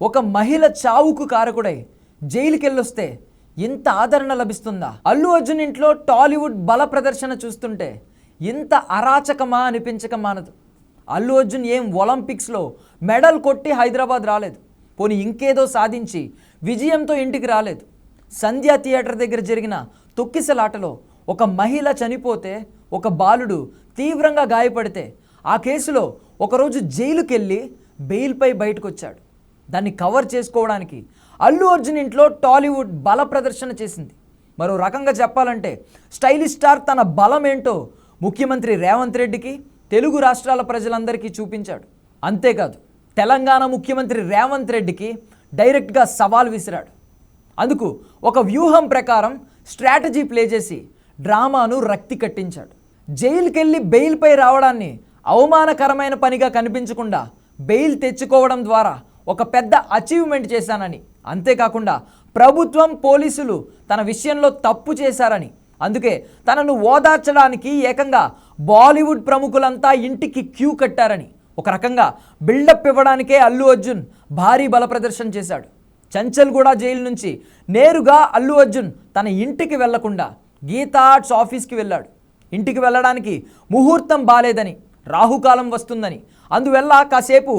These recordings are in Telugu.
ఒక మహిళ చావుకు కారకుడై జైలుకెళ్ళొస్తే ఇంత ఆదరణ లభిస్తుందా? అల్లు అర్జున్ ఇంట్లో టాలీవుడ్ బల ప్రదర్శన చూస్తుంటే ఇంత అరాచకమా అనిపించక మానదు. అల్లు అర్జున్ ఏం ఒలింపిక్స్లో మెడల్ కొట్టి హైదరాబాద్ రాలేదు. పోనీ ఇంకేదో సాధించి విజయంతో ఇంటికి రాలేదు. సంధ్యా థియేటర్ దగ్గర జరిగిన తొక్కిసలాటలో ఒక మహిళ చనిపోతే ఒక బాలుడు తీవ్రంగా గాయపడితే ఆ కేసులో ఒకరోజు జైలుకెళ్ళి బెయిల్పై బయటకు వచ్చాడు దాన్ని కవర్ చేసుకోవడానికి. అల్లు అర్జున్ ఇంట్లో టాలీవుడ్ బల ప్రదర్శన చేసింది. మరో రకంగా చెప్పాలంటే స్టైలిష్ స్టార్ తన బలం ఏంటో ముఖ్యమంత్రి రేవంత్ రెడ్డికి తెలుగు రాష్ట్రాల ప్రజలందరికీ చూపించాడు. అంతేకాదు తెలంగాణ ముఖ్యమంత్రి రేవంత్ రెడ్డికి డైరెక్ట్గా సవాల్ విసిరాడు. అందుకు ఒక వ్యూహం ప్రకారం స్ట్రాటజీ ప్లే చేసి డ్రామాను రక్తి కట్టించాడు. జైలుకెళ్ళి బెయిల్పై రావడాన్ని అవమానకరమైన పనిగా కనిపించకుండా బెయిల్ తెచ్చుకోవడం ద్వారా ఒక పెద్ద అచీవ్మెంట్ చేశానని. అంతేకాకుండా ప్రభుత్వం పోలీసులు తన విషయంలో తప్పు చేశారని. అందుకే తనను ఓదార్చడానికి ఏకంగా బాలీవుడ్ ప్రముఖులంతా ఇంటికి క్యూ కట్టారని. ఒక రకంగా బిల్డప్ ఇవ్వడానికే అల్లు అర్జున్ భారీ బల ప్రదర్శన చేశాడు. చంచల్గూడ జైలు నుంచి నేరుగా అల్లు అర్జున్ తన ఇంటికి వెళ్ళకుండా గీతా ఆర్ట్స్ ఆఫీస్కి వెళ్ళాడు. ఇంటికి వెళ్ళడానికి ముహూర్తం బాలేదని రాహుకాలం వస్తుందని అందువల్ల కాసేపు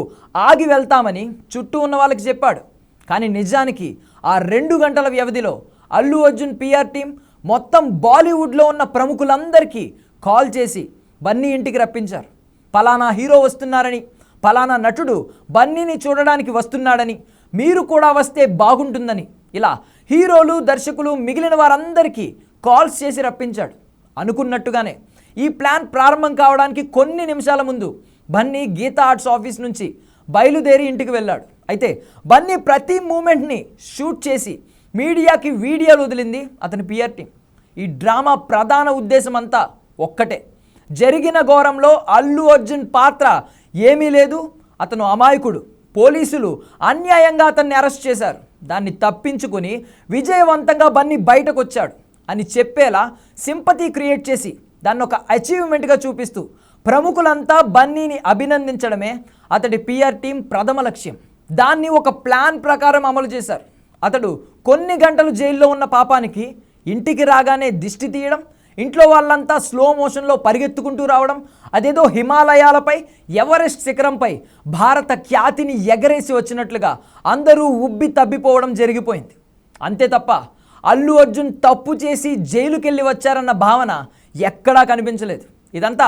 ఆగి వెళ్తామని చుట్టూ ఉన్న వాళ్ళకి చెప్పాడు. కానీ నిజానికి ఆ రెండు గంటల వ్యవధిలో అల్లు అర్జున్ పిఆర్ టీం మొత్తం బాలీవుడ్లో ఉన్న ప్రముఖులందరికీ కాల్ చేసి బన్నీ ఇంటికి రప్పించారు. పలానా హీరో వస్తున్నారని పలానా నటుడు బన్నీని చూడడానికి వస్తున్నాడని మీరు కూడా వస్తే బాగుంటుందని ఇలా హీరోలు దర్శకులు మిగిలిన వారందరికీ కాల్స్ చేసి రప్పించాడు. అనుకున్నట్టుగానే ఈ ప్లాన్ ప్రారంభం కావడానికి కొన్ని నిమిషాల ముందు బన్నీ గీతా ఆర్ట్స్ ఆఫీస్ నుంచి బయలుదేరి ఇంటికి వెళ్ళాడు. అయితే బన్నీ ప్రతి మూమెంట్ని షూట్ చేసి మీడియాకి వీడియోలు వదిలింది అతని పిఆర్ టీం. ఈ డ్రామా ప్రధాన ఉద్దేశం అంతా ఒక్కటే. జరిగిన ఘోరంలో అల్లు అర్జున్ పాత్ర ఏమీ లేదు. అతను అమాయకుడు పోలీసులు అన్యాయంగా అతన్ని అరెస్ట్ చేశారు. దాన్ని తప్పించుకొని విజయవంతంగా బన్నీ బయటకు వచ్చాడు అని చెప్పేలా సింపతి క్రియేట్ చేసి దాన్ని ఒక అచీవ్మెంట్గా చూపిస్తూ ప్రముఖులంతా బన్నీని అభినందించడమే అతడి పిఆర్ టీం ప్రథమ లక్ష్యం. దాన్ని ఒక ప్లాన్ ప్రకారం అమలు చేశారు. అతడు కొన్ని గంటలు జైల్లో ఉన్న పాపానికి ఇంటికి రాగానే దిష్టి తీయడం ఇంట్లో వాళ్ళంతా స్లో మోషన్లో పరిగెత్తుకుంటూ రావడం అదేదో హిమాలయాలపై ఎవరెస్ట్ శిఖరంపై భారత ఖ్యాతిని ఎగరేసి వచ్చినట్లుగా అందరూ ఉబ్బి తబ్బిపోవడం జరిగిపోయింది. అంతే తప్ప అల్లు అర్జున్ తప్పు చేసి జైలుకెళ్ళి వచ్చారన్న భావన ఎక్కడా కనిపించలేదు. ఇదంతా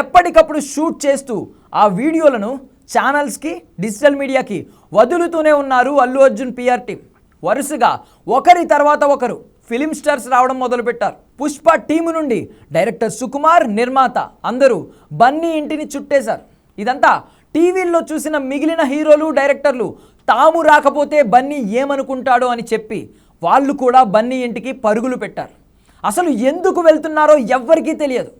ఎప్పటికప్పుడు షూట్ చేస్తూ ఆ వీడియోలను ఛానల్స్కి డిజిటల్ మీడియాకి వదులుతూనే ఉన్నారు అల్లు అర్జున్ పిఆర్ టీం వరుసగా ఒకరి తర్వాత ఒకరు ఫిలిం స్టార్స్ రావడం మొదలుపెట్టారు. పుష్ప టీము నుండి డైరెక్టర్ సుకుమార్ నిర్మాత అందరూ బన్నీ ఇంటిని చుట్టేశారు. ఇదంతా టీవీల్లో చూసిన మిగిలిన హీరోలు డైరెక్టర్లు తాము రాకపోతే బన్నీ ఏమనుకుంటాడో అని చెప్పి వాళ్ళు కూడా బన్నీ ఇంటికి పరుగులు పెట్టారు. అసలు ఎందుకు వెళ్తున్నారో ఎవ్వరికీ తెలియదు.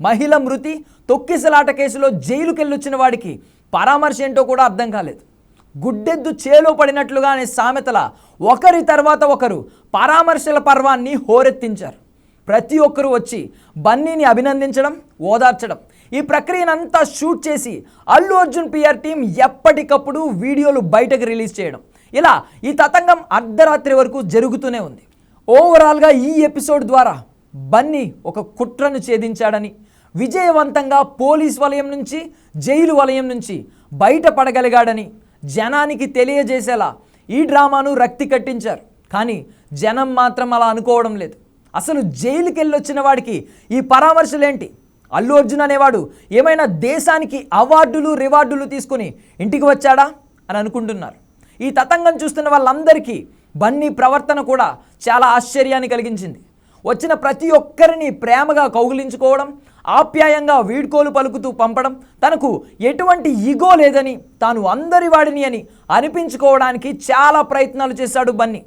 మహిళ మృతి తొక్కిసలాట కేసులో జైలుకెళ్ళొచ్చిన వాడికి పరామర్శ ఏంటో కూడా అర్థం కాలేదు. గుడ్డెద్దు చేలో పడినట్లుగా అనే సామెతల ఒకరి తర్వాత ఒకరు పరామర్శల పర్వాన్ని హోరెత్తించారు. ప్రతి ఒక్కరూ వచ్చి బన్నీని అభినందించడం ఓదార్చడం ఈ ప్రక్రియనంతా షూట్ చేసి అల్లు అర్జున్ పిఆర్ టీం ఎప్పటికప్పుడు వీడియోలు బయటకు రిలీజ్ చేయడం. ఇలా ఈ తతంగం అర్ధరాత్రి వరకు జరుగుతూనే ఉంది. ఓవరాల్గా ఈ ఎపిసోడ్ ద్వారా బన్నీ ఒక కుట్రను ఛేదించాడని విజయవంతంగా పోలీస్ వలయం నుంచి జైలు వలయం నుంచి బయటపడగలిగాడని జనానికి తెలియజేసేలా ఈ డ్రామాను రక్తి కట్టించారు. కానీ జనం మాత్రం అలా అనుకోవడం లేదు. అసలు జైలుకి వెళ్ళొచ్చిన వాడికి ఈ పరామర్శలేంటి? అల్లు అర్జున్ అనేవాడు ఏమైనా దేశానికి అవార్డులు రివార్డులు తీసుకుని ఇంటికి వచ్చాడా అని అనుకుంటున్నారు. ఈ తతంగం చూస్తున్న వాళ్ళందరికీ బన్నీ ప్రవర్తన కూడా చాలా ఆశ్చర్యాన్ని కలిగించింది. వచ్చిన ప్రతి ఒక్కరిని ప్రేమగా కౌగిలించుకోవడం ఆప్యాయంగా వీడ్కోలు పలుకుతూ పంపడం తనకు ఎటువంటి ఈగో లేదని తాను అందరి వాడిని అని అనిపించుకోవడానికి చాలా ప్రయత్నాలు చేశాడు బన్నీ.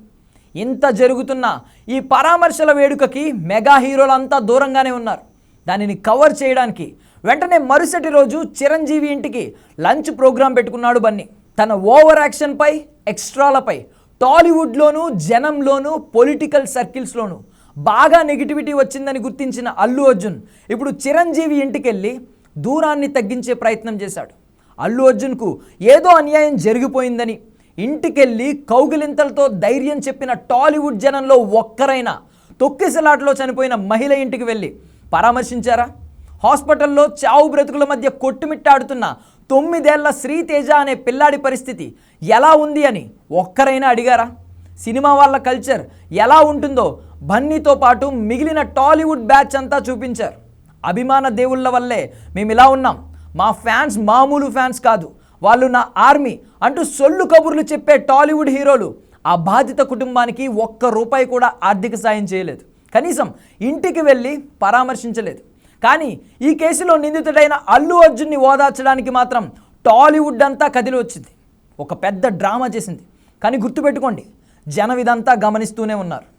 ఇంత జరుగుతున్న ఈ పరామర్శల వేడుకకి మెగా హీరోలంతా దూరంగానే ఉన్నారు. దానిని కవర్ చేయడానికి వెంటనే మరుసటి రోజు చిరంజీవి ఇంటికి లంచ్ ప్రోగ్రాం పెట్టుకున్నాడు బన్నీ. తన ఓవర్ యాక్షన్పై ఎక్స్ట్రాలపై టాలీవుడ్లోనూ జనంలోనూ పొలిటికల్ సర్కిల్స్లోనూ బాగా నెగిటివిటీ వచ్చిందని గుర్తించిన అల్లు అర్జున్ ఇప్పుడు చిరంజీవి ఇంటికెళ్ళి దూరాన్ని తగ్గించే ప్రయత్నం చేశాడు. అల్లు అర్జున్కు ఏదో అన్యాయం జరిగిపోయిందని ఇంటికెళ్ళి కౌగిలింతలతో ధైర్యం చెప్పిన టాలీవుడ్ జనంలో ఒక్కరైనా తొక్కిసలాట్లో చనిపోయిన మహిళ ఇంటికి వెళ్ళి పరామర్శించారా? హాస్పిటల్లో చావు బ్రతుకుల మధ్య కొట్టుమిట్టాడుతున్న తొమ్మిదేళ్ళ శ్రీతేజ అనే పిల్లాడి పరిస్థితి ఎలా ఉంది అని ఒక్కరైనా అడిగారా? సినిమా వాళ్ళ కల్చర్ ఎలా ఉంటుందో బన్నీతో పాటు మిగిలిన టాలీవుడ్ బ్యాచ్ అంతా చూపించారు. అభిమాన దేవుళ్ళ వల్లే మేము ఇలా ఉన్నాం. మా ఫ్యాన్స్ మామూలు ఫ్యాన్స్ కాదు. వాళ్ళు నా ఆర్మీ అంటూ సొల్లు కబుర్లు చెప్పే టాలీవుడ్ హీరోలు. ఆ బాధిత కుటుంబానికి ఒక్క రూపాయి కూడా ఆర్థిక సాయం చేయలేదు. కనీసం ఇంటికి వెళ్ళి పరామర్శించలేదు. కానీ ఈ కేసులో నిందితుడైన అల్లు అర్జున్ని ఓదార్చడానికి మాత్రం టాలీవుడ్ అంతా కదిలి వచ్చింది. ఒక పెద్ద డ్రామా చేసింది. కానీ గుర్తుపెట్టుకోండి జనం ఇదంతా గమనిస్తూనే ఉన్నారు.